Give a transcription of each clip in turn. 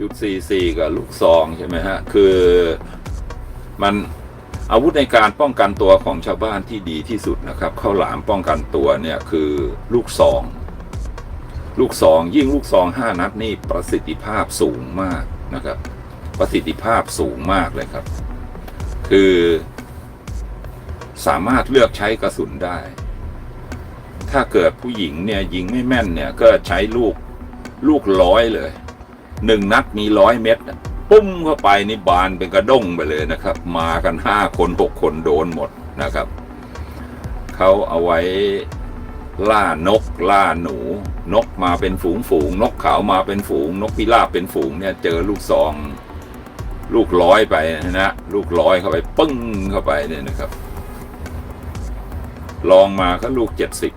จุดสี่สี่กับลูกซองใช่ไหมฮะ คือมันอาวุธในการป้องกันตัวของชาวบ้านที่ดีที่สุดนะครับข้าวหลามป้องกันตัวเนี่ยคือลูกซอง ลูกซองยิ่งลูกซองห้านัดนี่ประสิทธิภาพสูงมากนะครับ ประสิทธิภาพสูงมากเลยครับ คือสามารถเลือกใช้กระสุนได้ ถ้าเกิดผู้หญิงเนี่ยยิงไม่แม่นเนี่ยก็ใช้ลูกลูกร้อยเลย หนึ่งนัดมีร้อยเม็ดปุ้มเข้าไปนี่บานเป็นกระด้งไปเลยนะครับ มากันห้าคนหกคนโดนหมดนะครับเขาเอาไว้ล่านกล่าหนู นกมาเป็นฝูงฝูง นกขาวมาเป็นฝูง นกพิราบเป็นฝูงเนี่ย เจอลูกซอง ลูกร้อยไปนะลูกร้อยเข้าไปปึ้งเข้าไปเนี่ยนะครับ ลองมาก็ลูกเจ็ดสิบ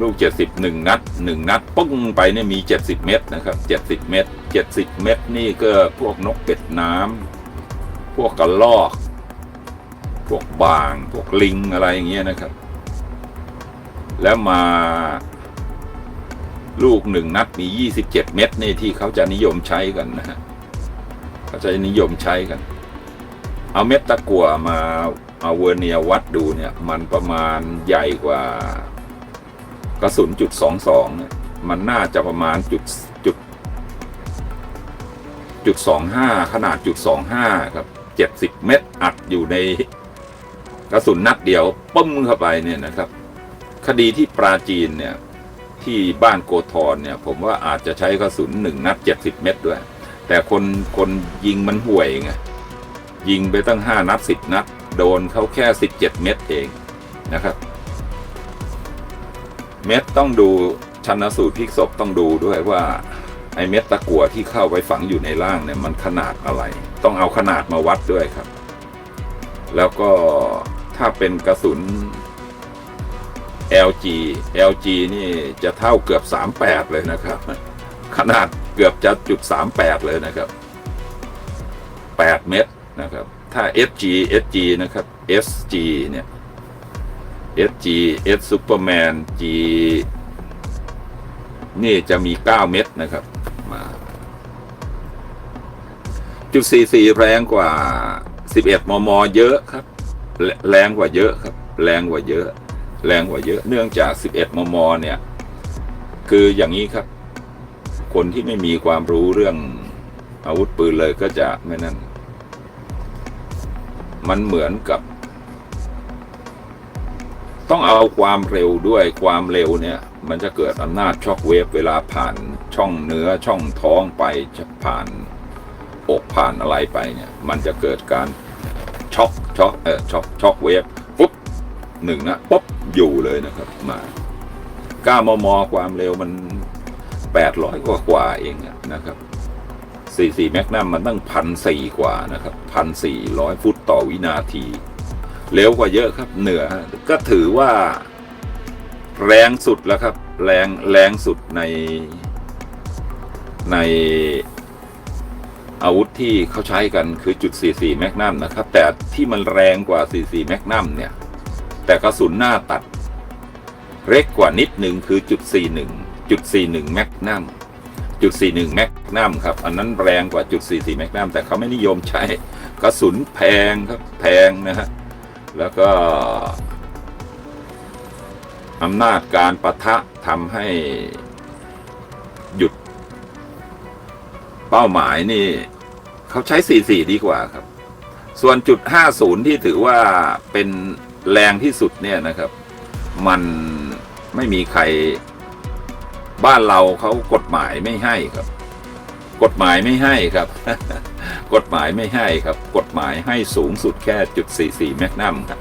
ลูกเจ็ดสิบหนึ่งนัดหนึ่งนัดปึ้งไปเนี่ยมีเจ็ดสิบเม็ดนะครับเจ็ดสิบเม็ดเจ็ดสิบเม็ดนี่ก็พวกนกเป็ดน้ำพวกกระลอก พวกบาง พวกลิงอะไรอย่างเงี้ยนะครับ แล้วมาลูกหนึ่งนัดมียี่สิบเจ็ดเม็ดนี่ที่เขาจะนิยมใช้กันนะฮะเขาจะนิยมใช้กัน เอาเม็ดตะกั่วมาเอาเวอร์เนียวัดดูเนี่ย มันประมาณใหญ่กว่า กระสุนจุดสองสองเนี่ยมันน่าจะประมาณจุดจุดจุดสองห้าขนาดจุดสองห้าครับเจ็ดสิบเม็ดอัดอยู่ในกระสุนนัดเดียวปึ้มเข้าไปเนี่ยนะครับ คดีที่ปราจีนเนี่ยที่บ้านโกธรเนี่ย ผมว่าอาจจะใช้กระสุนหนึ่งนัดเจ็ดสิบเม็ดด้วย แต่คนคนยิงมันห่วยไงยิงไปตั้งห้านัดสิบนัด โดนเขาแค่สิบเจ็ดเม็ดเองนะครับ เม็ดต้องดูชันสูตรพลิกศพต้องดูด้วยว่าไอเม็ดตะกั่วที่เข้าไปฝังอยู่ในร่างเนี่ยมันขนาดอะไร ต้องเอาขนาดมาวัดด้วยครับ แล้วก็ถ้าเป็นกระสุน LG LG นี่จะเท่าเกือบ 38 เลยนะครับ ขนาดเกือบจะจุด38 เลยนะครับ 8 เม็ดนะครับ ถ้า SG SG นะครับ SG เนี่ย SG S Superman G นี่จะมี 9 เม็ดนะครับ มา จุด 44 แรงกว่า 11 มม เยอะครับแรแรงกว่าเยอะครับ แรงกว่าเยอะ แรงกว่าเยอะ เนื่องจาก 11 มม เนี่ย คืออย่างนี้ครับ คนที่ไม่มีความรู้เรื่องอาวุธปืนเลยก็จะไม่นั่น มันเหมือนกับ ต้องเอาความเร็วด้วยความเร็วเนี่ย มันจะเกิดอำนาจช็อคเวฟเวลาผ่านช่องเนื้อช่องท้องไปจะผ่านอกผ่านอะไรไปเนี่ย มันจะเกิดการช็อกช็อกเออช็อกช็อกเวฟปุ๊บหนึ่งนะปุ๊บอยู่เลยนะครับมาก้ามมความเร็วมันแปดร้อยกว่ากว่าเองนะครับสี่สี่แมกนัมมันตั้งพันสี่กว่านะครับพันสี่ร้อยฟุตต่อวินาที เร็วกว่าเยอะครับเหนือก็ถือว่า แรงสุดแล้วครับ แรงแรงสุดในในอาวุธที่เขาใช้กันคือจุด 44 แมกนัมนะครับ แต่ที่มันแรงกว่า 44 แมกนัมเนี่ย แต่กระสุนหน้าตัด เล็กกว่านิดหนึ่งคือจุด 41 จุด 41 แมกนัมจุด 41 แมกนัมครับ อันนั้นแรงกว่าจุด 44 แมกนัมแต่เขาไม่นิยมใช้ กระสุนแพงครับ แพงนะฮะ แล้วก็อำนาจการประทะทำให้หยุด เป้าหมายนี่ เขาใช้ 44 ดีกว่าครับ ส่วนจุด 50 ที่ถือว่าเป็นแรงที่สุดเนี่ยนะครับ มันไม่มีใครบ้านเราเขากฎหมายไม่ให้ครับ กฎหมายไม่ให้ครับ กฎหมายไม่ให้ครับ กฎหมายให้สูงสุดแค่จุด44แมกนัมครับ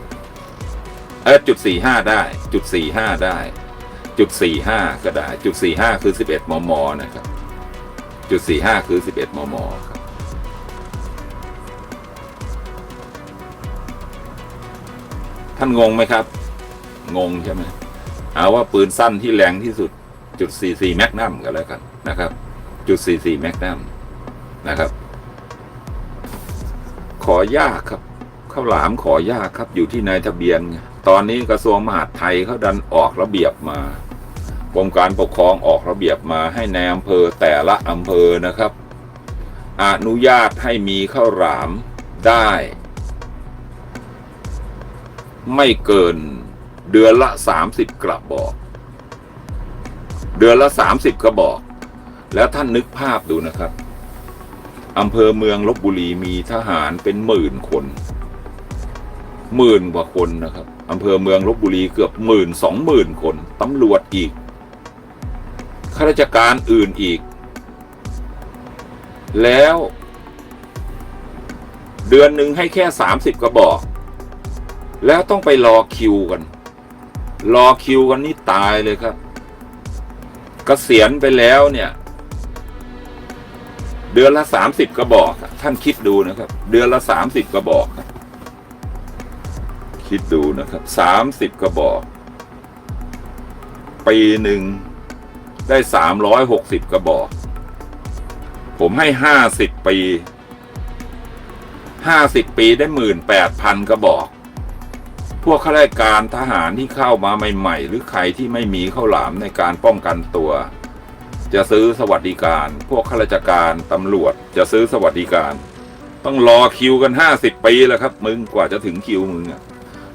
เออจุด45 ได้จุด45 ได้ จุด45 ก็ได้จุด45 คือ 11 มม นะครับจุด45 คือ 11 มม ครับท่านงงไหมครับ งงใช่ไหมเอาว่าปืนสั้นที่แรงที่สุดจุด44แมกนัมกันแล้วกันนะครับ จุด44แมกนัมนะครับ ขอยากครับข้าวหลามขอยากครับอยู่ที่นายทะเบียนไงตอนนี้กระทรวงมหาดไทยเขาดันออกระเบียบมากรมการปกครองออกระเบียบมาให้ในอำเภอแต่ละอำเภอนะครับ อนุญาตให้มีข้าวหลามได้ ไม่เกินเดือนละสามสิบกระบอก เดือนละสามสิบกระบอก แล้วท่านนึกภาพดูนะครับ อำเภอเมืองลบบุรีมีทหารเป็นหมื่นคนหมื่นกว่าคนนะครับอำเภอเมืองลบบุรีเกือบหมื่นสองหมื่นคนตำรวจอีกข้าราชการอื่นอีก แล้ว เดือนหนึ่งให้แค่สามสิบกระบอก แล้วต้องไปรอคิวกัน รอคิวกันนี่ตายเลยครับกเกษียณไปแล้วเนี่ย เดือนละสามสิบกระบอก ท่านคิดดูนะครับ เดือนละสามสิบกระบอก คิดดูนะครับสามสิบกระบอก ปีหนึ่งได้สามร้อยหกสิบกระบอก ผมให้ห้าสิบปีห้าสิบปีได้หมื่นแปดพันกระบอก พวกข้าราชการทหารที่เข้ามาใหม่ ๆ หรือใครที่ไม่มีข้าวหลามในการป้องกันตัว จะซื้อสวัสดิการ พวกข้าราชการตำรวจจะซื้อสวัสดิการ ต้องรอคิวกันห้าสิบปีแล้วครับ มึงกว่าจะถึงคิวมึงอะ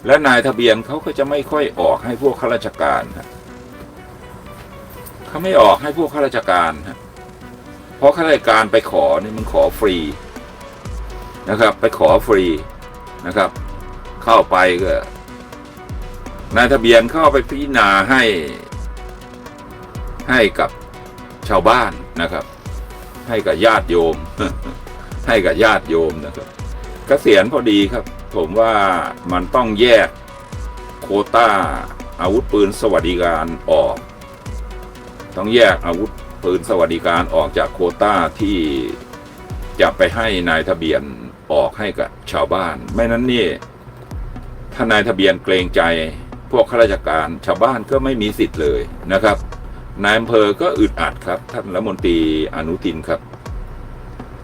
และนายทะเบียนเขาก็จะไม่ค่อยออกให้พวกข้าราชการฮะเขาไม่ออกให้พวกข้าราชการฮะเพราะข้าราชการไปขอนี่มันขอฟรีนะครับ ไปขอฟรีนะครับ เข้าไปก็นายทะเบียนเข้าไปพิจารณาให้ ให้กับ ชาวบ้านนะครับ ให้กับญาติโยม ให้กับญาติโยมนะครับเกษียณพอดีครับ ผมว่ามันต้องแยกโคต้าอาวุธปืนสวัสดิการออก ต้องแยกอาวุธปืนสวัสดิการออกจากโคต้าที่จะไปให้นายทะเบียนออกให้กับชาวบ้าน ไม่นั้นนี่ถ้านายทะเบียนเกรงใจ พวกข้าราชการชาวบ้านก็ไม่มีสิทธิ์เลยนะครับ นายอำเภอก็อึดอัดครับ ท่านรัฐมนตรีอนุทินครับ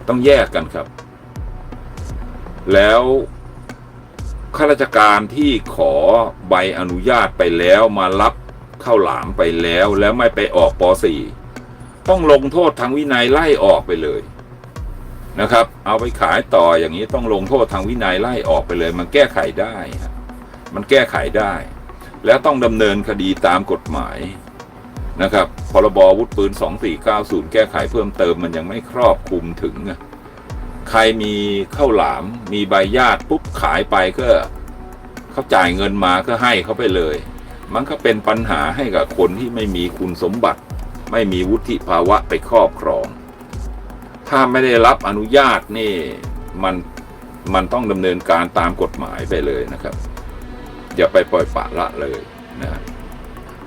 ต้องแยกกันครับ แล้วข้าราชการที่ขอใบอนุญาตไปแล้วมารับเข้าหลามไปแล้วแล้วไม่ไปออกป .4 ต้องลงโทษทางวินัยไล่ออกไปเลยนะครับ เอาไปขายต่ออย่างนี้ต้องลงโทษทางวินัยไล่ออกไปเลย มันแก้ไขได้ มันแก้ไขได้ แล้วต้องดำเนินคดีตามกฎหมาย นะครับพรบอาวุธปืน 2490 แก้ไขเพิ่มเติมมันยังไม่ครอบคลุมถึง ใครมีข้าวหลาม มีใบญาติปุ๊บขายไปก็เขาจ่ายเงินมาก็ให้เขาไปเลย มันก็เป็นปัญหาให้กับคนที่ไม่มีคุณสมบัติ ไม่มีวุฒิภาวะไปครอบครอง ถ้าไม่ได้รับอนุญาตนี่มันมันต้องดำเนินการตามกฎหมายไปเลยนะครับ อย่าไปปล่อยปละละเลยนะ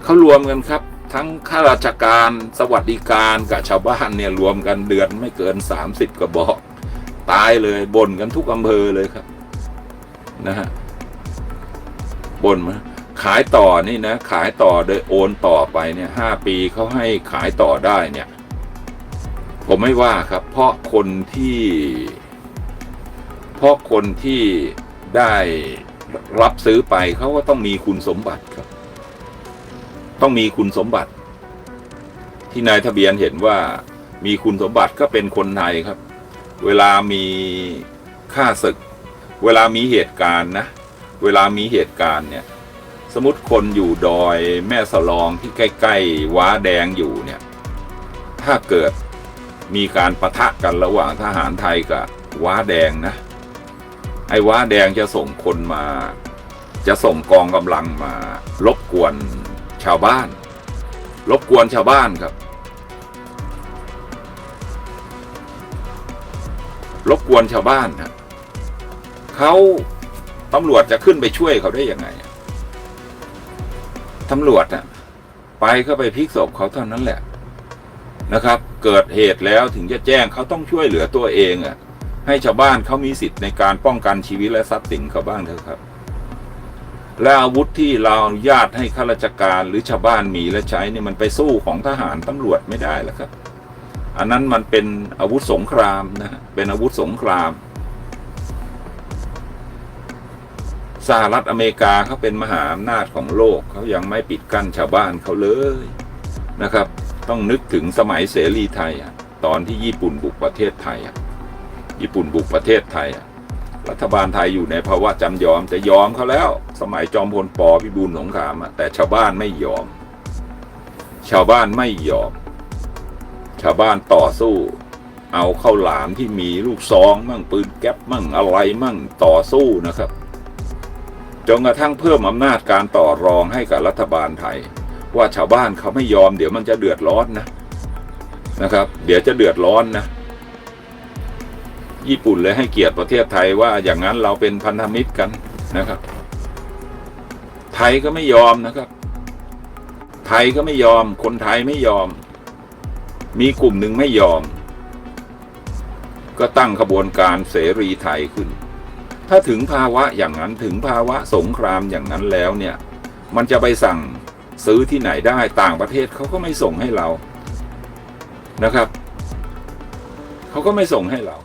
เขารวมกันครับ ทั้งข้าราชการสวัสดิการกับชาวบ้านเนี่ยรวมกันเดือนไม่เกินสามสิบกระบอก ตายเลยบ่นกันทุกอำเภอเลยครับนะฮะบ่นมาขายต่อนี่นะ ขายต่อโดยโอนต่อไปเนี่ยห้าปีเขาให้ขายต่อได้เนี่ย ผมไม่ว่าครับ เพราะคนที่ เพราะคนที่ได้รับซื้อไปเขาก็ต้องมีคุณสมบัติครับ ต้องมีคุณสมบัติ ที่นายทะเบียนเห็นว่ามีคุณสมบัติก็เป็นคนไทยครับ เวลามีค่าศึก เวลามีเหตุการณ์นะ เวลามีเหตุการณ์เนี่ย สมมติคนอยู่ดอยแม่สลองที่ใกล้ๆว้าแดงอยู่เนี่ย ถ้าเกิดมีการประทะกันระหว่างทหารไทยกับว้าแดงนะ ไอ้ว้าแดงจะส่งคนมา จะส่งกองกำลังมารบกวน ชาวบ้าน รบกวนชาวบ้านครับ รบกวนชาวบ้านนะเขาตำรวจจะขึ้นไปช่วยเขาได้ยังไงตำรวจอะไปเข้าไปพลิกศพเขาเท่านั้นแหละนะครับ เกิดเหตุแล้วถึงจะแจ้งเขาต้องช่วยเหลือตัวเองอะ ให้ชาวบ้านเขามีสิทธิ์ในการป้องกันชีวิตและทรัพย์สินเขาบ้างเถอะครับ และอาวุธที่เราอนุญาตให้ข้าราชการหรือชาวบ้านมีและใช้เนี่ยมันไปสู้ของทหารตำรวจไม่ได้แล้วครับ อันนั้นมันเป็นอาวุธสงครามนะฮะเป็นอาวุธสงครามสหรัฐอเมริกาเขาเป็นมหาอำนาจของโลกเขายังไม่ปิดกั้นชาวบ้านเขาเลยนะครับ ต้องนึกถึงสมัยเสรีไทยอะตอนที่ญี่ปุ่นบุกประเทศไทยอะญี่ปุ่นบุกประเทศไทยอะ รัฐบาลไทยอยู่ในภาวะจำยอมจะยอมเขาแล้ว สมัยจอมพลปพิบูลสงครามแต่ชาวบ้านไม่ยอม ชาวบ้านไม่ยอม ชาวบ้านต่อสู้ เอาเข้าวหลามที่มีลูกซอง มั่งปืนแก๊ปมั่งอะไรมั่งต่อสู้นะครับจนกระทั่งเพิ่มอำนาจการต่อรองให้กับรัฐบาลไทย ว่าชาวบ้านเขาไม่ยอม เดี๋ยวมันจะเดือดร้อนนะนะครับ เดี๋ยวจะเดือดร้อนนะ ญี่ปุ่นเลยให้เกียรติประเทศไทยว่าอย่างนั้นเราเป็นพันธมิตรกันนะครับ ไทยก็ไม่ยอมนะครับ ไทยก็ไม่ยอม คนไทยไม่ยอม มีกลุ่มหนึ่งไม่ยอม ก็ตั้งขบวนการเสรีไทยขึ้น ถ้าถึงภาวะอย่างนั้นถึงภาวะสงครามอย่างนั้นแล้วเนี่ย มันจะไปสั่งซื้อที่ไหนได้ต่างประเทศเขาก็ไม่ส่งให้เรานะครับ เขาก็ไม่ส่งให้เรา